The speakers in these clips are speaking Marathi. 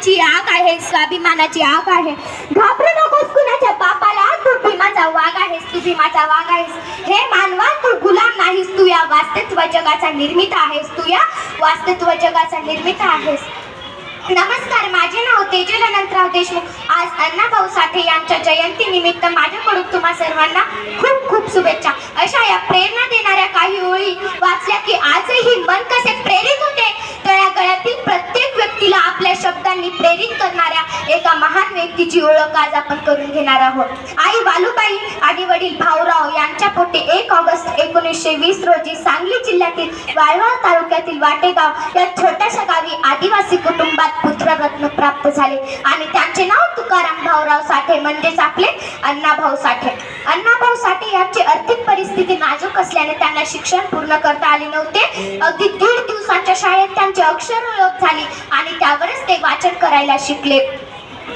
स्वाभिमानाची आग आहे? स्वाभिमानाची आग आहे. घाबरू नकोस कुणाच्या बापाला. तू भीमाचा वाघ आहेस तू भीमाचा वाघ आहेस. हे मानवा तू गुलाम नाहीस. तू या वास्तत्व जगाचा निर्मित आहेस. तू या वास्तत्व जगाचा निर्मित आहेस. नमस्कार माझे नाव तेजल अनंतराव देशमुख. आज अण्णाभाऊ साठे यांच्या जयंती निमित्त माझ्याकडून तुम्हा सर्वांना खूप खूप शुभेच्छा. अशा या प्रेरणा देणाऱ्या प्रेरित करणाऱ्या एका महान व्यक्तीची ओळख आज आपण करून घेणार आहोत. आई वालुबाई आणि वडील भाऊराव यांच्या पोटी एक ऑगस्ट एकोणीसशे वीस रोजी सांगली जिल्ह्यातील वाळवा तालुक्यातील वाटेगाव या छोट्याशा गावी आदिवासी कुटुंबात पुत्ररत्न प्राप्त झाले. आणि त्यांचे नाव तुकाराम भाऊराव साठे म्हणजेच आपले अण्णाभाऊ साठे. अण्णाभाऊ साठे यांची आर्थिक परिस्थिती असल्याने त्यांना शिक्षण पूर्ण करता आले नव्हते. अगदी दीड दिवसाच्या शाळेत त्यांची अक्षर ओळख झाली आणि त्यावरच ते वाचन करायला शिकले.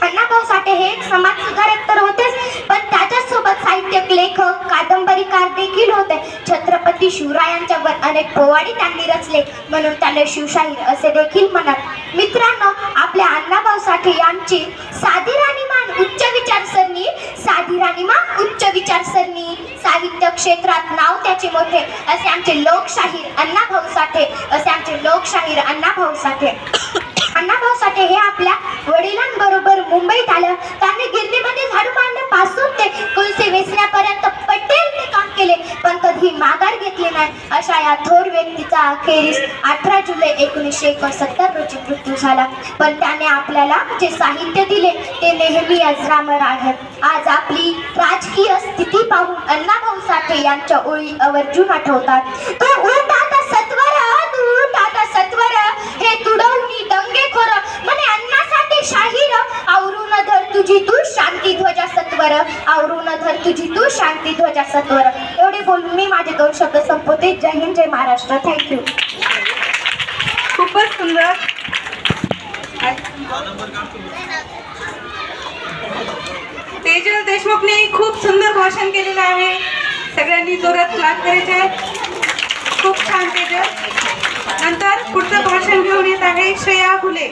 अण्णाभाऊ साठे हे एक समाज सुधारक तर होतेच पण त्याच्यासोबत साहित्यक लेखक कादंबरीकार देखील होते. छत्रपती शिवरायांच्यावर अनेक पोवाडी त्यांनी रचले म्हणून त्याला शिवशाहीर असे देखील म्हणत. मित्रांनो आपल्या अण्णाभाऊ साठे यांची साधी राणीमान उच्च विचारसरणी साधी राणीमान उच्च विचारसरणी. साहित्य क्षेत्रात नाव त्याचे मोठे. असे आमचे लोकशाहीर अण्णाभाऊ साठे. असे आमचे लोकशाहीर अण्णाभाऊ साठे. अण्णाभाऊ साठे हे आपल्या वडिलांबरोबर मुंबईत आलं. त्यांनी गिरणीमध्ये झाडू मारण्यापासून ते कुलसे वेचण्यापर्यंत पटेल ते काम केले. पण कधी माघार घेतली नाही. अशा या थोर व्यक्तीचा अखेरीस अठरा जुलै एकोणीसशे एकोणसत्तर रोजी मृत्यू झाला. पण त्याने आपल्याला जे साहित्य दिले ते नेहमी अजरामर आहे. आज आपली राजकीय स्थिती पाहून अण्णाभाऊ साठे यांच्या ओळी आवर्जून आठवतात. तो उठ आता सत्वर तू आता सत्वर. हे तुडवणी दंगेखोर म्हणे अन्नासाठी शाहीर. आवरून धर तुझी तू शांती ध्वजा सत्वर. आवरून धर तुझी तू शांती ध्वजा सत्वर. एवढे बोलून मी माझे दोन शब्द संपवते. जय हिंद जय महाराष्ट्र. थँक्यू खूपच सुंदर. तेजल देशमुखने खूप सुंदर भाषण केलेलं आहे. सगळ्यांनी जोरात क्लास करायचे. आहे खूप छान त्याचं नंतर पुढचं भाषण घेऊन येत आहे श्रेया फुले.